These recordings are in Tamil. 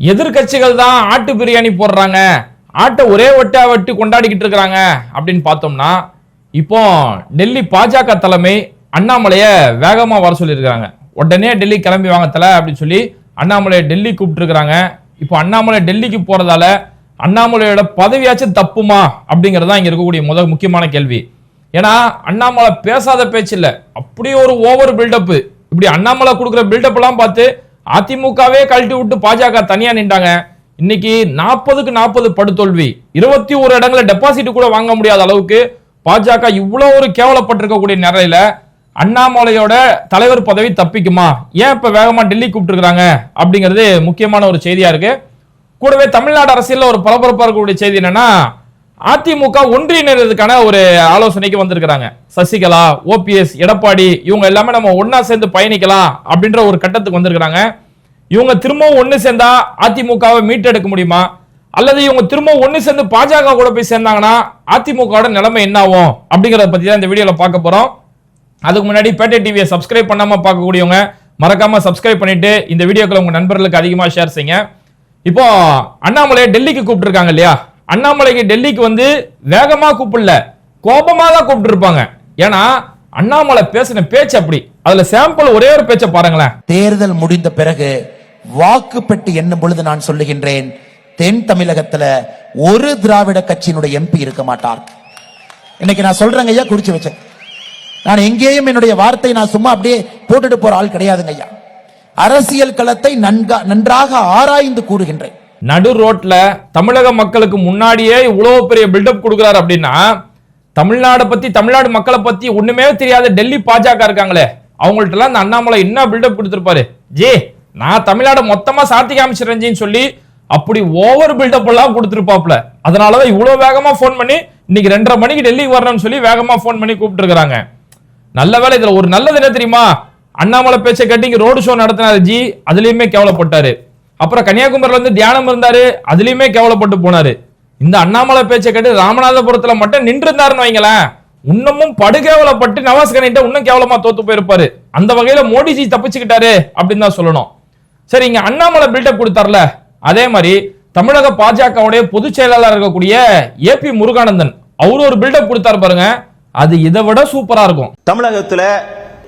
எதிர்க்கட்சிகள் தான் ஆட்டு பிரியாணி போடுறாங்க. ஆட்டை ஒரே ஒட்டா வெட்டி கொண்டாடிக்கிட்டு இருக்கிறாங்க அப்படின்னு பார்த்தோம்னா இப்போ டெல்லி பாஜக தலைமை அண்ணாமலைய வேகமா வர சொல்லியிருக்காங்க உடனே டெல்லி கிளம்பி வாங்க தலை அப்படின்னு சொல்லி அண்ணாமலையை டெல்லி கூப்பிட்டுருக்காங்க இப்போ அண்ணாமலை டெல்லிக்கு போறதால அண்ணாமலையோட பதவியாச்சும் தப்புமா அப்படிங்கிறது தான் இங்க இருக்கக்கூடிய முதல் முக்கியமான கேள்வி. ஏன்னா அண்ணாமலை பேசாத பேச்சு இல்லை. அப்படி ஒரு ஓவர் பில்டப் இப்படி அண்ணாமலை கொடுக்குற பில்டப் எல்லாம் பார்த்து அதிமுகவே கழட்டி விட்டு பாஜக தனியா நின்றாங்க. இன்னைக்கு நாற்பதுக்கு நாற்பது படுதோல்வி. இருபத்தி ஒரு இடங்களை டெபாசிட் கூட வாங்க முடியாத அளவுக்கு பாஜக இவ்வளோ ஒரு கேவலப்பட்டிருக்கக்கூடிய நிலையில அண்ணாமலையோட தலைவர் பதவி தப்பிக்குமா? ஏன் இப்ப வேகமா டெல்லி கூப்பிட்டுருக்காங்க அப்படிங்கிறது முக்கியமான ஒரு செய்தியா இருக்கு. கூடவே தமிழ்நாடு அரசியல் ஒரு பரபரப்பா இருக்கக்கூடிய செய்தி என்னன்னா அதிமுக ஒன்றிணைறதுக்கான ஒரு ஆலோசனைக்கு வந்திருக்கிறாங்க. சசிகலா ஓபிஎஸ் எடப்பாடி இவங்க எல்லாமே நம்ம ஒன்னா சேர்ந்து பயணிக்கலாம் அப்படின்ற ஒரு கட்டத்துக்கு வந்திருக்கிறாங்க. இவங்க திரும்பவும் ஒன்று சேர்ந்தா அதிமுகவை மீட்டெடுக்க முடியுமா? அல்லது இவங்க திரும்பவும் ஒன்று சேர்ந்து பாஜக கூட போய் சேர்ந்தாங்கன்னா அதிமுகவோட நிலைமை என்ன ஆகும்? அப்படிங்கறத பத்தி தான் இந்த வீடியோல பார்க்க போறோம். அதுக்கு முன்னாடி பேட்டை டிவியை சப்ஸ்கிரைப் பண்ணாம பார்க்கக்கூடியவங்க மறக்காம சப்ஸ்கிரைப் பண்ணிட்டு இந்த வீடியோக்களை உங்க நண்பர்களுக்கு அதிகமா ஷேர் செய்யுங்க. இப்போ அண்ணாமலையை டெல்லிக்கு கூப்பிட்டுருக்காங்க இல்லையா? அண்ணாமலைக்கு டெல்லிக்கு வந்து வேகமாக கூப்பிடல. கோபமாக தான் கூப்பிட்டு இருப்பாங்க ஏன்னா அண்ணாமலை பேசின பேச்சு அப்படி. அதுல சாம்பிள் ஒரே ஒரு பேச்சை பாருங்களேன். தேர்தல் முடிந்த பிறகு வாக்கு பெட்டி என்னும் பொழுது நான் சொல்லுகின்றேன் தென் தமிழகத்துல ஒரு திராவிட கட்சியினுடைய எம்பி இருக்க மாட்டார். இன்னைக்கு நான் சொல்றேங்க ஐயா குறிச்சு வச்சேன் நான் எங்கேயும் என்னுடைய வார்த்தை நான் சும்மா அப்படியே போட்டுட்டு போற ஆள் கிடையாதுங்க ஐயா. அரசியல் களத்தை நன்கா நன்றாக ஆராய்ந்து கூறுகின்றேன். நடு ரோட்ல தமிழக மக்களுக்கு முன்னாடியே இவ்வளவு பெரிய பில்டப் கொடுக்குறாரு அப்படின்னா தமிழ்நாடு பத்தி தமிழ்நாடு மக்களை பத்தி ஒண்ணுமே தெரியாத டெல்லி பாஜக இருக்காங்களே. அவங்கள்ட்ட எல்லாம் இந்த அண்ணாமலை என்ன பில்டப் கொடுத்துருப்பாரு? ஜி நான் தமிழ்நாடு மொத்தமா சாத்தி காமிச்சிருந்தேன்னு சொல்லி அப்படி ஓவர் பில்டப் எல்லாம் கொடுத்துருப்பாப்ல அதனாலதான் இவ்வளவு வேகமா ஃபோன் பண்ணி இன்னைக்கு ரெண்டரை மணிக்கு டெல்லிக்கு வரணும்னு சொல்லி வேகமா ஃபோன் பண்ணி கூப்பிட்டு இருக்கிறாங்க நல்ல வேலை இதுல ஒரு நல்லது என்ன தெரியுமா? அண்ணாமலை பேச்சை கேட்டு இங்க ரோடு ஷோ நடத்தினாரு ஜி அதுலயுமே கேவலப்பட்டாரு. அப்புறம் கன்னியாகுமரியில இருந்து தியானம் இருந்தாரு. அதுலயுமே கேவலப்பட்டு போனாரு. இந்த அண்ணாமலை பேச்சை கேட்டு ராமநாதபுரத்துல மட்டும் நின்று இருந்தாருன்னு வைங்களேன். இன்னமும் படுகேவலப்பட்டு நவாஸ் கனிட்ட இன்னும் கேவலமா தோத்து போயிருப்பாரு. அந்த வகையில மோடிஜி தப்பிச்சுக்கிட்டாரு அப்படின்னு தான் சொல்லணும். சரி இங்க அண்ணாமலை பில்டப் கொடுத்தார்ல. அதே மாதிரி தமிழக பாஜகவுடைய பொதுச் செயலாளர் இருக்கக்கூடிய ஏபி முருகானந்தன் அவரு ஒரு பில்டப் கொடுத்தாரு பாருங்க. அது இதை விட சூப்பரா இருக்கும். தமிழகத்துல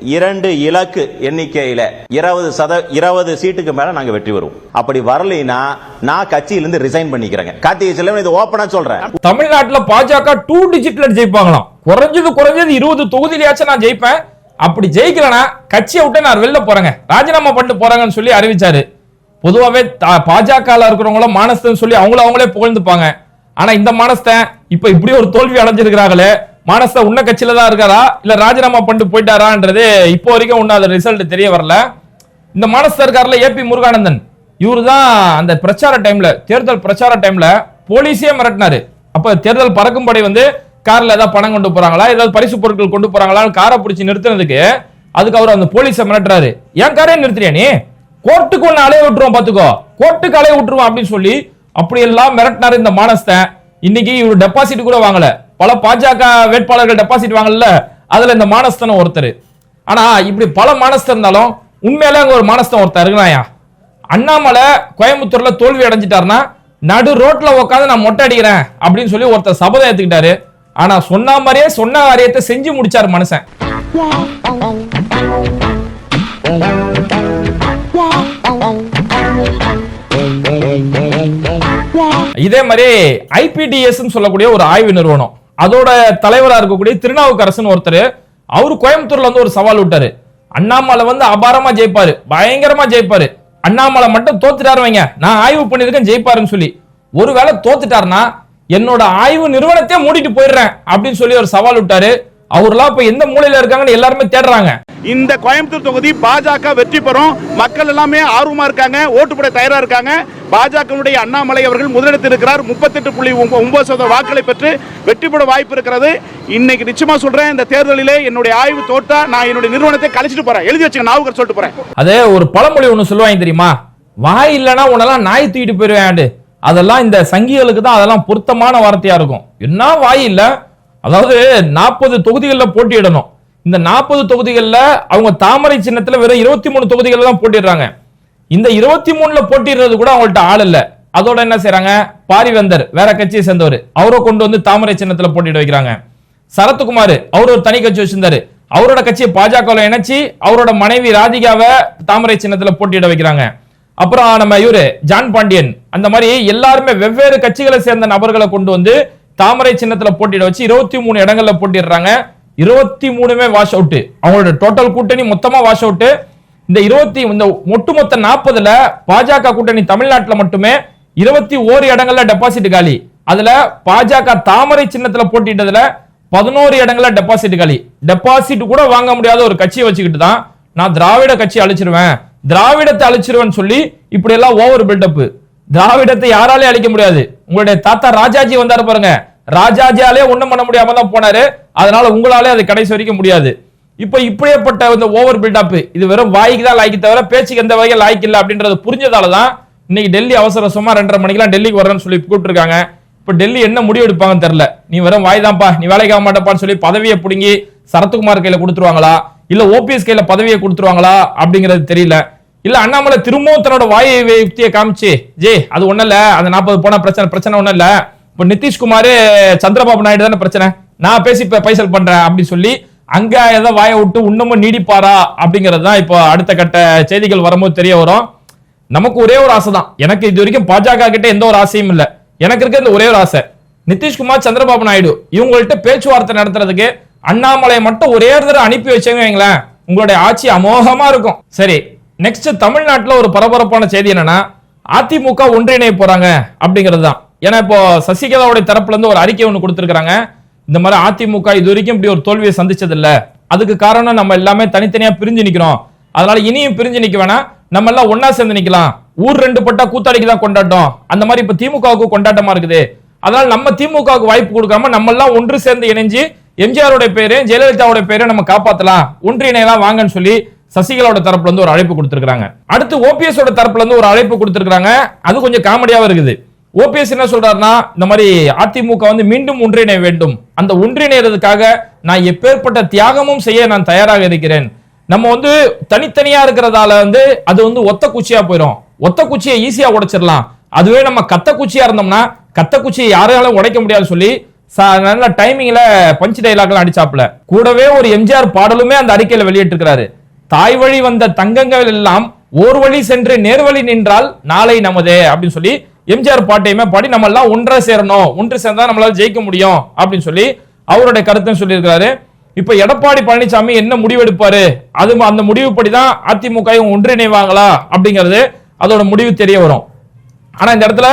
இரண்டு இலக்கு எண்ணிக்கையில இருபது சத இருபது சீட்டுக்கு மேல நாங்க வெற்றி வருவோம் அப்படி வரலைன்னா நான் கட்சியிலிருந்து ரிசைன் பண்ணிக்கிறேங்க. கார்த்திகை செல்வன் இது ஓப்பனாக சொல்றேன். தமிழ்நாட்டுல பாஜக டூ டிஜிட்ல ஜெயிப்பாங்களாம். குறைஞ்சது குறைஞ்சது இருபது தொகுதியிலேயாச்சும் நான் ஜெயிப்பேன். அப்படி ஜெயிக்கலனா கட்சியை விட்டு நான் வெளில போறேங்க. ராஜினாமா பண்ணிட்டு போறாங்கன்னு சொல்லி அறிவிச்சாரு. பொதுவாகவே த- இருக்கிறவங்களும் மானஸ்தன் சொல்லி அவங்கள அவங்களே புகழ்ந்துப்பாங்க. ஆனா இந்த மானஸ்தன் இப்ப இப்படி ஒரு தோல்வி அடைஞ்சிருக்கிறாங்களே மானஸ்த உன்ன கட்சியில தான் இருக்காரா? இல்ல ராஜினாமா பண்ணிட்டு போயிட்டாரான்றது இப்போ வரைக்கும் ஒன்னும் அது ரிசல்ட் தெரிய வரல. இந்த மானஸ்தர் இருக்கார்ல ஏபி முருகானந்தன். இவர் தான் அந்த பிரச்சார டைம்ல தேர்தல் பிரச்சார டைம்ல போலீஸே மிரட்டினாரு. அப்ப தேர்தல் பறக்கும் படை வந்து கார்ல ஏதாவது பணம் கொண்டு போறாங்களா? ஏதாவது பரிசு பொருட்கள் கொண்டு போறாங்களா காரை பிடிச்சி நிறுத்தினதுக்கு அதுக்கு அவர் அந்த போலீஸை மிரட்டுறாரு. ஏன் காரே நிறுத்துறியா நீ? கோர்ட்டுக்கு ஒன்னு அலைய விட்டுருவோம் பாத்துக்கோ. கோர்ட்டுக்கு அலைய விட்டுருவோம் அப்படின்னு சொல்லி அப்படியெல்லாம் மிரட்டினாரு இந்த மானஸ்தன் இன்னைக்கு இவர் டெபாசிட் கூட வாங்கல. பல பாஜக வேட்பாளர்கள் டெபாசிட் வாங்கல. அதுல இந்த மானஸ்தனம் ஒருத்தர். ஆனா இப்படி பல மானஸ்தர் இருந்தாலும் உண்மையிலே அங்க ஒரு மானஸ்தன் ஒருத்தர் இருக்கிறாயா அண்ணாமலை கோயம்புத்தூர்ல தோல்வி அடைஞ்சிட்டாருன்னா நடு ரோட்ல உட்காந்து நான் மொட்டை அடிக்கிறேன் அப்படின்னு சொல்லி ஒருத்தர் சபதம் ஏத்துக்கிட்டாரு. ஆனா சொன்ன மாதிரியே சொன்ன காரியத்தை செஞ்சு முடிச்சாரு மனுஷன். இதே மாதிரி ஐபிடிஎஸ் சொல்லக்கூடிய ஒரு ஆய்வு நிறுவனம். அதோட தலைவரா இருக்கக்கூடிய திருநாவுக்கரசன் ஒருத்தர் அவர் கோயம்புத்தூர்ல வந்து ஒரு சவால் விட்டாரு. அண்ணாமலை வந்து அபாரமா ஜெயிப்பாரு. பயங்கரமா ஜெயிப்பாரு. அண்ணாமலை மட்டும் தோத்துட்டாரு வைங்க. நான் ஆய்வு பண்ணிருக்கேன் ஜெயிப்பாருன்னு சொல்லி. ஒருவேளை தோத்துட்டாருன்னா என்னோட ஆய்வு நிறுவனத்தையே மூடிட்டு போயிடுறேன் அப்படின்னு சொல்லி ஒரு சவால் விட்டாரு. அவர்லாம் இப்ப எந்த மூலையில இருக்காங்கன்னு எல்லாருமே தேடுறாங்க. இந்த கோயம்புத்தூர் தொகுதி பாஜக வெற்றி பெறும். மக்கள் எல்லாமே ஆர்வமா இருக்காங்க ஓட்டு போட தயாரா இருக்காங்க. பாஜகவுடைய அண்ணாமலை அவர்கள் முதலிடத்தில் இருக்கிறார். முப்பத்தெட்டு புள்ளி ஒன்பது சதவீத வாக்களை பெற்று வெற்றி பெற வாய்ப்பு இருக்கிறது. இன்னைக்கு நிச்சயமா சொல்றேன் இந்த தேர்தலிலே என்னுடைய ஆய்வு தோட்டா நான் என்னுடைய நிறுவனத்தை கழிச்சிட்டு போறேன். எழுதி வச்சுங்க நாவுக்கர் சொல்லிட்டு போறேன். அதே ஒரு பழமொழி ஒண்ணு சொல்லுவாங்க தெரியுமா? வாய் இல்லைன்னா உன்னெல்லாம் நாய் தூக்கிட்டு போயிருவேன் அதெல்லாம் இந்த சங்கிகளுக்கு தான் அதெல்லாம் பொருத்தமான வார்த்தையா இருக்கும். என்ன வாய் இல்ல? அதாவது நாற்பது தொகுதிகளில் போட்டியிடணும். இந்த நாற்பது தொகுதிகளில் அவங்க தாமரை சின்னத்தில் வெறும் இருபத்தி மூணு தொகுதிகளில் தான் போட்டிடுறாங்க இந்த இருபத்தி மூணுல போட்டிடுறது கூட அவங்கள்ட்ட ஆள் இல்லை. அதோட என்ன செய்யறாங்க பாரிவேந்தர் வேற கட்சியை சேர்ந்தவர். அவரை கொண்டு வந்து தாமரை சின்னத்துல போட்டியிட வைக்கிறாங்க. சரத்குமார் அவர் ஒரு தனி கட்சி வச்சிருந்தாரு. அவரோட கட்சியை பாஜக இணைச்சி அவரோட மனைவி ராதிகாவை தாமரை சின்னத்துல போட்டியிட வைக்கிறாங்க. அப்புறம் நம்ம இவரு ஜான் பாண்டியன். அந்த மாதிரி எல்லாருமே வெவ்வேறு கட்சிகளை சேர்ந்த நபர்களை கொண்டு வந்து தாமரை சின்னத்துல போட்டியிட வச்சு இருபத்தி மூணு இடங்கள்ல போட்டிடுறாங்க. இருபத்தி மூணுமே வாஷ் அவுட் அவங்களோட டோட்டல் கூட்டணி மொத்தமா வாஷ் அவுட் இந்த இருபத்தி இந்த ஒட்டுமொத்த நாற்பதுல பாஜக கூட்டணி தமிழ்நாட்டுல மட்டுமே இருபத்தி ஓரு இடங்கள்ல டெபாசிட் காலி. அதுல பாஜக தாமரை சின்னத்துல போட்டிட்டதுல பதினோரு இடங்கள்ல டெபாசிட் காலி. டெபாசிட் கூட வாங்க முடியாத ஒரு கட்சியை வச்சுக்கிட்டு தான் நான் திராவிட கட்சி அழிச்சிருவேன். திராவிடத்தை அழிச்சிருவேன்னு சொல்லி இப்படி எல்லாம் ஓவர் பில்டப் திராவிடத்தை யாராலே அழிக்க முடியாது. உங்களுடைய தாத்தா ராஜாஜி வந்தாரு பாருங்க. ராஜாஜியாலே ஒண்ணும் பண்ண முடியாம தான் போனாரு. அதனால உங்களாலே அது கடைசி வரைக்கும் முடியாது. இப்ப இப்படியேப்பட்ட இந்த ஓவர் பில்டப் இது வெறும் வாய்க்கு தான் லாய்க்கு தவிர பேச்சுக்கு எந்த வகையில் லாய்க்கு இல்லை அப்படின்றது புரிஞ்சதால தான் இன்னைக்கு டெல்லி அவசர சும்மா ரெண்டரை மணிக்கெல்லாம் டெல்லிக்கு வரேன்னு சொல்லி கூப்பிட்டுருக்காங்க. இப்ப டெல்லி என்ன முடிவு எடுப்பாங்கன்னு தெரியல. நீ வெறும் வாய் தான்ப்பா நீ வேலைக்கு ஆக மாட்டப்பான்னு சொல்லி பதவியை பிடுங்கி சரத்குமார் கையில கொடுத்துருவாங்களா? இல்ல ஓபிஎஸ் கையில பதவியை கொடுத்துருவாங்களா? அப்படிங்கிறது தெரியல. இல்ல அண்ணாமலை திரும்பவும் தன்னோட வாயை யுக்தியை காமிச்சு ஜே அது ஒன்றும் இல்ல அந்த நாற்பது போன பிரச்சனை பிரச்சனை ஒன்றும் இல்லை. இப்ப நிதிஷ்குமார் சந்திரபாபு நாயுடு தானே பிரச்சனை? நான் பேசி பைசல் பண்றேன் அப்படின்னு சொல்லி அங்க ஏதோ வாயை விட்டு இன்னமும் நீடிப்பாரா அப்படிங்கிறது தான் இப்போ அடுத்த கட்ட செய்திகள் வரும்போது தெரிய வரும். நமக்கு ஒரே ஒரு ஆசை தான் எனக்கு இது வரைக்கும் பாஜக கிட்ட எந்த ஒரு ஆசையும் இல்லை. எனக்கு இருக்க இந்த ஒரே ஒரு ஆசை. நிதிஷ்குமார் சந்திரபாபு நாயுடு இவங்கள்ட்ட பேச்சுவார்த்தை நடத்துறதுக்கு அண்ணாமலை மட்டும் ஒரே ஒரு தடவை அனுப்பி வச்சேங்க உங்களுடைய ஆட்சி அமோகமா இருக்கும். சரி நெக்ஸ்ட் தமிழ்நாட்டில் ஒரு பரபரப்பான செய்தி என்னன்னா அதிமுக ஒன்றிணைய போறாங்க அப்படிங்கிறது தான். ஏன்னா இப்போ சசிகலாவுடைய தரப்புல இருந்து ஒரு அறிக்கை ஒன்று கொடுத்துருக்காங்க இந்த மாதிரி அதிமுக இது வரைக்கும் இப்படி ஒரு தோல்வியை சந்திச்சது இல்ல அதுக்கு காரணம் நம்ம எல்லாமே தனித்தனியா பிரிஞ்சு நிக்கிறோம். அதனால இனியும் பிரிஞ்சு நிக்க வேணாம். நம்ம எல்லாம் ஒன்னா சேர்ந்து நிக்கலாம். ஊர் ரெண்டு பட்டா கூத்தாடிக்கு தான் கொண்டாட்டம். அந்த மாதிரி இப்ப திமுகவுக்கு கொண்டாட்டமா இருக்குது. அதனால நம்ம திமுகவுக்கு வாய்ப்பு கொடுக்காம நம்ம எல்லாம் ஒன்று சேர்ந்து இணைஞ்சு எம்ஜிஆரோட பேரு ஜெயலலிதாவோட பேரை நம்ம காப்பாத்தலாம். ஒன்றிணையலாம் வாங்கன்னு சொல்லி சசிகலாவோட தரப்புல இருந்து ஒரு அழைப்பு கொடுத்திருக்காங்க அடுத்து ஓபிஎஸ் தரப்புல இருந்து ஒரு அழைப்பு கொடுத்திருக்காங்க அது கொஞ்சம் காமெடியாவும் இருக்குது. ஓபிஎஸ் என்ன சொல்றாருன்னா இந்த மாதிரி அதிமுக வந்து மீண்டும் ஒன்றிணைய வேண்டும். அந்த ஒன்றிணைறதுக்காக நான் எப்பேற்பட்ட தியாகமும் செய்ய நான் தயாராக இருக்கிறேன். நம்ம வந்து தனித்தனியா இருக்கிறதால வந்து அது வந்து ஒத்த குச்சியா போயிடும் ஒத்த குச்சியை ஈஸியா உடைச்சிடலாம். அதுவே நம்ம கத்த குச்சியா இருந்தோம்னா கத்த குச்சியை யாராலும் உடைக்க முடியாது சொல்லி நல்ல டைமிங்ல பஞ்ச் டைலாக்லாம் அடிச்சாப்ல கூடவே ஒரு எம்ஜிஆர் பாடலுமே அந்த அறிக்கையில வெளியிட்டிருக்கிறாரு. தாய் வழி வந்த தங்கங்கள் எல்லாம் ஓர் வழி சென்று நேர்வழி நின்றால் நாளை நமதே அப்படின்னு சொல்லி எம்ஜிஆர் பாட்டையுமே பாடி நம்ம எல்லாம் ஒன்றா சேரணும். ஒன்று சேர்ந்தா நம்மளால ஜெயிக்க முடியும் அப்படின்னு சொல்லி அவருடைய கருத்துன்னு சொல்லியிருக்கிறாரு. இப்ப எடப்பாடி பழனிசாமி என்ன முடிவெடுப்பாரு? அது அந்த முடிவுப்படி தான் அதிமுக ஒன்றிணைவாங்களா? அப்படிங்கிறது அதோட முடிவு தெரிய வரும். ஆனா இந்த இடத்துல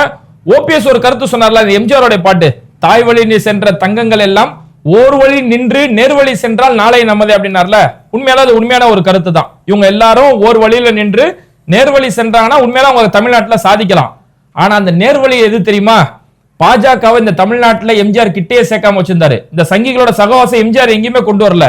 ஓபிஎஸ் ஒரு கருத்து சொன்னார்ல இந்த எம்ஜிஆரோட பாட்டு. தாய் வழி நீ சென்ற தங்கங்கள் எல்லாம் ஓர் வழி நின்று நேர்வழி சென்றால் நாளை நமது அப்படின்னார்ல. உண்மையால அது உண்மையான ஒரு கருத்து தான் இவங்க எல்லாரும் ஓர் வழியில நின்று நேர்வழி சென்றாங்கன்னா உண்மையால அவங்க தமிழ்நாட்டுல சாதிக்கலாம். ஆனா அந்த நேர்வழி எது தெரியுமா? பாஜகவை இந்த தமிழ்நாட்டில் எம்ஜிஆர் கிட்டே சேர்க்காம வச்சிருந்தாரு. இந்த சங்கிகளோட சகவாசம் எம்ஜிஆர் எங்கேயுமே கொண்டு வரல.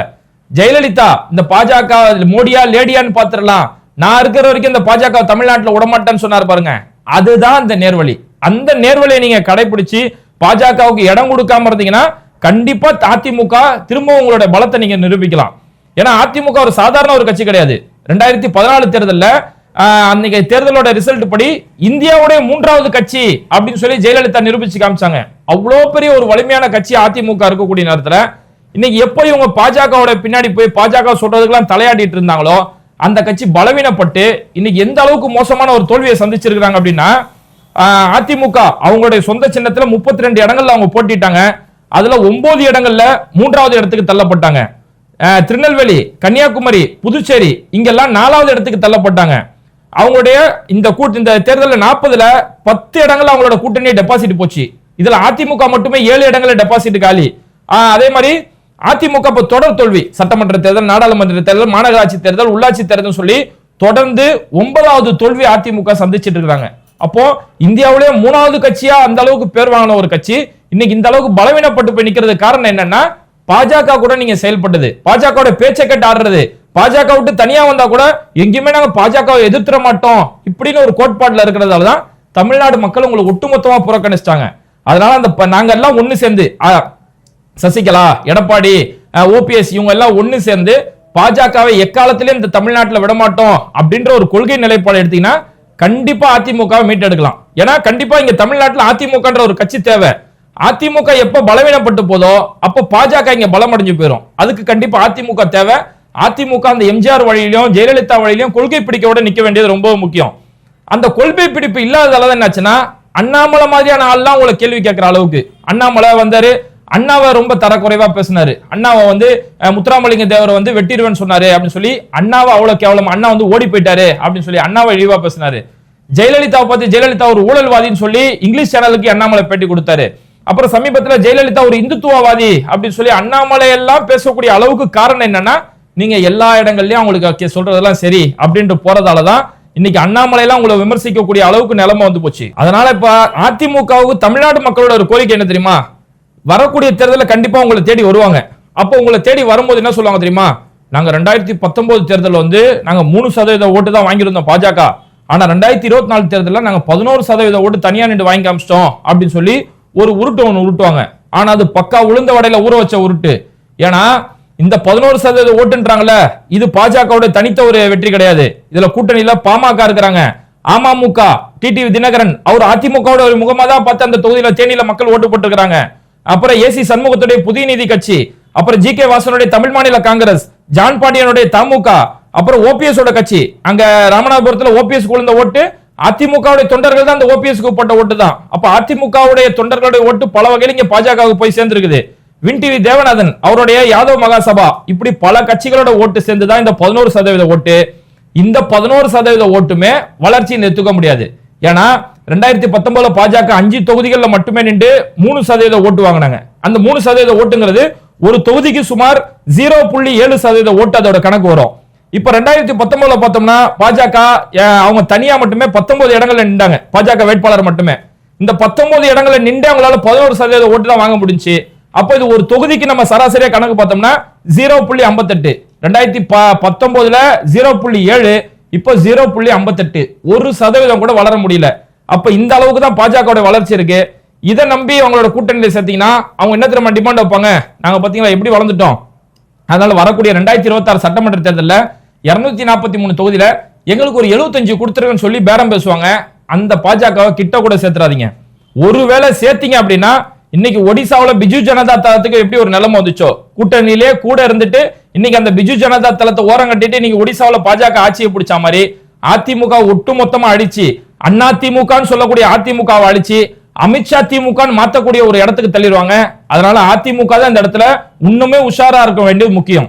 ஜெயலலிதா இந்த பாஜக மோடியா லேடியான்னு பாத்துரலாம் நான் இருக்கிற வரைக்கும் இந்த பாஜக தமிழ்நாட்டில் விடமாட்டேன்னு சொன்னார் பாருங்க. அதுதான் அந்த நேர்வழி. அந்த நேர்வழியை நீங்க கடைபிடிச்சு பாஜகவுக்கு இடம் கொடுக்காம இருந்தீங்கன்னா கண்டிப்பா அதிமுக திரும்ப உங்களோட பலத்தை நீங்க நிரூபிக்கலாம். ஏன்னா அதிமுக ஒரு சாதாரண ஒரு கட்சி கிடையாது. ரெண்டாயிரத்தி பதினாலு தேர்தலில் அன்னைக்கு தேர்தலோட ரிசல்ட் படி இந்தியாவுடைய மூன்றாவது கட்சி அப்படின்னு சொல்லி ஜெயலலிதா நிரூபிச்சு காமிச்சாங்க. அவ்வளோ பெரிய ஒரு வலிமையான கட்சி அதிமுக இருக்கக்கூடிய நேரத்தில் இன்னைக்கு எப்போ இவங்க பாஜகவோட பின்னாடி போய் பாஜக சொல்றதுக்கெல்லாம் தலையாடிட்டு இருந்தாங்களோ அந்த கட்சி பலவீனப்பட்டு இன்னைக்கு எந்த அளவுக்கு மோசமான ஒரு தோல்வியை சந்திச்சிருக்கிறாங்க அப்படின்னா அதிமுக அவங்களுடைய சொந்த சின்னத்துல முப்பத்தி ரெண்டு இடங்கள்ல அவங்க போட்டிட்டாங்க. அதுல ஒன்பது இடங்கள்ல மூன்றாவது இடத்துக்கு தள்ளப்பட்டாங்க. திருநெல்வேலி கன்னியாகுமரி புதுச்சேரி இங்கெல்லாம் நாலாவது இடத்துக்கு தள்ளப்பட்டாங்க. அவங்களுடைய இந்த கூட்டு இந்த தேர்தலில் நாற்பதுல பத்து இடங்கள் அவங்களோட கூட்டணி டெபாசிட் போச்சு. இதுல அதிமுக மட்டுமே ஏழு இடங்கள்ல டெபாசிட் காலி. அதே மாதிரி அதிமுக இப்போ தொடர் தோல்வி. சட்டமன்ற தேர்தல் நாடாளுமன்ற தேர்தல் மாநகராட்சி தேர்தல் உள்ளாட்சி தேர்தல் சொல்லி தொடர்ந்து ஒன்பதாவது தோல்வி அதிமுக சந்திச்சிட்டு இருக்காங்க. அப்போ இந்தியாவிலேயே மூணாவது கட்சியா அந்த அளவுக்கு பேர் வாங்கின ஒரு கட்சி. இன்னைக்கு இந்த அளவுக்கு பலவீனப்பட்டு போய் நிக்கிறது காரணம் என்னன்னா பாஜக கூட நீங்க செயல்பட்டது. பாஜகவோட பேச்சை கேட்டு ஆடுறது. பாஜக விட்டு தனியா வந்தா கூட எங்கேயுமே நாங்க பாஜகவை எதிர்த்துற மாட்டோம் இப்படின்னு ஒரு கோட்பாட்டுல இருக்கிறதால தான் தமிழ்நாடு மக்கள் உங்களை ஒட்டுமொத்தமா புறக்கணிச்சிட்டாங்க. அதனால அந்த ப- நாங்க எல்லாம் ஒண்ணு சேர்ந்து சசிகலா எடப்பாடி ஓபிஎஸ் இவங்க எல்லாம் ஒண்ணு சேர்ந்து பாஜகவை எக்காலத்திலும் இந்த தமிழ்நாட்டுல விடமாட்டோம் அப்படின்ற ஒரு கொள்கை நிலைப்பாடு எடுத்தீங்கன்னா கண்டிப்பா அதிமுகவை மீட்டெடுக்கலாம். ஏன்னா கண்டிப்பா இங்க தமிழ்நாட்டில் அதிமுகன்ற ஒரு கட்சி தேவை. அதிமுக எப்ப பலவீனப்பட்டு போதோ அப்ப பாஜக இங்க பலமடைஞ்சு போயிடும் அதுக்கு கண்டிப்பா அதிமுக தேவை. அதிமுக அந்த எம்ஜிஆர் வழியிலும் ஜெயலலிதா வழியிலும் கொள்கை பிடிக்கோட நிக்க வேண்டியது ரொம்ப முக்கியம். அந்த கொள்கை பிடிப்பு இல்லாததால என்னாச்சுன்னா அண்ணாமலை மாதிரியான ஆள்லாம் உங்களை கேள்வி கேட்கிற அளவுக்கு. அண்ணாமலை வந்தாரு அண்ணாவை ரொம்ப தரக்குறைவா பேசினாரு. அண்ணாவை வந்து முத்துராமலிங்க தேவரை வந்து வெட்டிடுவேன்னு சொன்னாரு அப்படின்னு சொல்லி அண்ணாவை அவ்வளவு கேவலம் அண்ணா வந்து ஓடி போயிட்டாரு அப்படின்னு சொல்லி அண்ணாவை இழிவா பேசினாரு. ஜெயலலிதாவை பார்த்து ஜெயலலிதா ஒரு ஊழல்வாதின்னு சொல்லி இங்கிலீஷ் சேனலுக்கு அண்ணாமலை பேட்டி கொடுத்தாரு. அப்புறம் சமீபத்தில் ஜெயலலிதா ஒரு இந்துத்துவவாதி அப்படின்னு சொல்லி அண்ணாமலை எல்லாம் பேசக்கூடிய அளவுக்கு காரணம் என்னன்னா நீங்க எல்லா இடங்கள்லயும் அவங்களுக்கு சொல்றதெல்லாம் சரி அப்படின்ட்டு போறதாலதான் இன்னைக்கு அண்ணாமலை எல்லாம் உங்களை விமர்சிக்கக்கூடிய அளவுக்கு நிலைமை வந்து போச்சு. அதனால இப்ப அதிமுகவுக்கு தமிழ்நாடு மக்களோட ஒரு கோரிக்கை என்ன தெரியுமா? வரக்கூடிய தேர்தலில் கண்டிப்பா உங்களை தேடி வருவாங்க. அப்போ உங்களை தேடி வரும்போது என்ன சொல்லுவாங்க தெரியுமா? நாங்க ரெண்டாயிரத்தி பத்தொன்பது தேர்தல் வந்து நாங்க மூணு சதவீத ஓட்டு தான் வாங்கியிருந்தோம் பாஜக. ஆனா ரெண்டாயிரத்தி இருபத்தி நாலு தேர்தலில் நாங்க பதினோரு சதவீத ஓட்டு தனியா நின்று வாங்கி காமிச்சிட்டோம் அப்படின்னு சொல்லி ஒரு உருட்டு ஒன்று உருட்டுவாங்க. ஆனா அது பக்கா உளுந்த வடையில ஊற வச்ச உருட்டு. ஏன்னா இந்த பதினோரு சதவீத ஓட்டுன்றாங்கல்ல இது பாஜகவோட தனித்த ஒரு வெற்றி கிடையாது. இதுல கூட்டணியில பாமக இருக்கிறாங்க. அமமுக டிடிவி தினகரன் அவர் அதிமுகவோட ஒரு முகமா தான் பார்த்து அந்த தொகுதியில தேனியில மக்கள் ஓட்டு போட்டுருக்காங்க அப்புறம் ஏசி சண்முகத்துடைய புதிய நீதி கட்சி அப்புறம் ஜி கே வாசனுடைய தமிழ் மாநில காங்கிரஸ் ஜான் பாண்டியனுடைய தமுக அப்புறம் ஓபிஎஸ் கட்சி. அங்க ராமநாதபுரத்துல ஓபிஎஸ் குழுந்த ஓட்டு அதிமுகவுடைய தொண்டர்கள் தான் அந்த ஓபிஎஸ்க்கு போட்ட ஓட்டு தான். அப்ப அதிமுகவுடைய தொண்டர்களுடைய ஓட்டு பல வகையில் இங்க பாஜகவுக்கு போய் சேர்ந்திருக்குது. வின் டிவி தேவநாதன் அவருடைய யாதவ் மகாசபா இப்படி பல கட்சிகளோட ஓட்டு சேர்ந்து தான் இந்த பதினோரு சதவீத ஓட்டு இந்த பதினோரு சதவீத ஓட்டுமே வளர்ச்சியை நிறுத்துக்க முடியாது. ஏன்னா ரெண்டாயிரத்தி பத்தொன்பதுல பாஜக அஞ்சு தொகுதிகளில் மட்டுமே நின்று மூணு சதவீத ஓட்டு வாங்கினாங்க. அந்த மூணு சதவீத ஓட்டுங்கிறது ஒரு தொகுதிக்கு சுமார் ஜீரோ புள்ளி ஏழு சதவீத ஓட்டு அதோட கணக்கு வரும். இப்ப ரெண்டாயிரத்தி பத்தொன்பதுல பார்த்தோம்னா பாஜக அவங்க தனியா மட்டுமே பத்தொன்பது இடங்கள்ல நின்றாங்க. பாஜக வேட்பாளர் மட்டுமே. இந்த பத்தொன்பது இடங்கள்ல நின்று அவங்களால பதினோரு சதவீத ஓட்டு தான் வாங்க முடிஞ்சு அப்போ இது ஒரு தொகுதிக்கு நம்ம சராசரியா கணக்கு பார்த்தோம்னா ஜீரோ புள்ளி ஐம்பத்தெட்டு. ரெண்டாயிரத்தி ப- பத்தொன்பதுல ஜீரோ புள்ளி ஏழு இப்போ ஜீரோ புள்ளி ஐம்பத்தெட்டு. ஒரு சதவீதம் கூட வளர முடியல. அப்ப இந்த அளவுக்கு தான் பாஜகவோட வளர்ச்சி இருக்கு. இதை நம்பி அவங்களோட கூட்டணியில் சேர்த்தீங்கன்னா அவங்க என்ன திரும்ப டிமாண்ட் வைப்பாங்க? நாங்க பாத்தீங்களா எப்படி வளர்ந்துட்டோம்? அதனால வரக்கூடிய ரெண்டாயிரத்தி இருபத்தாறு சட்டமன்ற தேர்தலில் இருநூத்தி நாற்பத்தி மூணு தொகுதியில எங்களுக்கு ஒரு 75 கொடுத்துருக்குன்னு சொல்லி பேரம் பேசுவாங்க. அந்த பாஜகவை கிட்ட கூட சேர்த்துறாதீங்க. ஒருவேளை சேர்த்தீங்க அப்படின்னா இன்னைக்கு ஒடிசாவில் பிஜு ஜனதா தளத்துக்கு எப்படி ஒரு நிலைமை வந்துச்சோ? கூட்டணியிலே கூட இருந்துட்டு இன்னைக்கு அந்த பிஜு ஜனதா தளத்தை ஓரம் கட்டிட்டு இன்னைக்கு ஒடிசாவில் பாஜக ஆட்சியை பிடிச்ச மாதிரி அதிமுக ஒட்டு மொத்தமா அடிச்சு அண்ணா திமுகன்னு சொல்லக்கூடிய அதிமுகவை அழிச்சு அமித்ஷா திமுகன்னு மாத்தக்கூடிய ஒரு இடத்துக்கு தள்ளிடுவாங்க. அதனால அதிமுக தான் இந்த இடத்துல இன்னுமே உஷாரா இருக்க வேண்டியது முக்கியம்.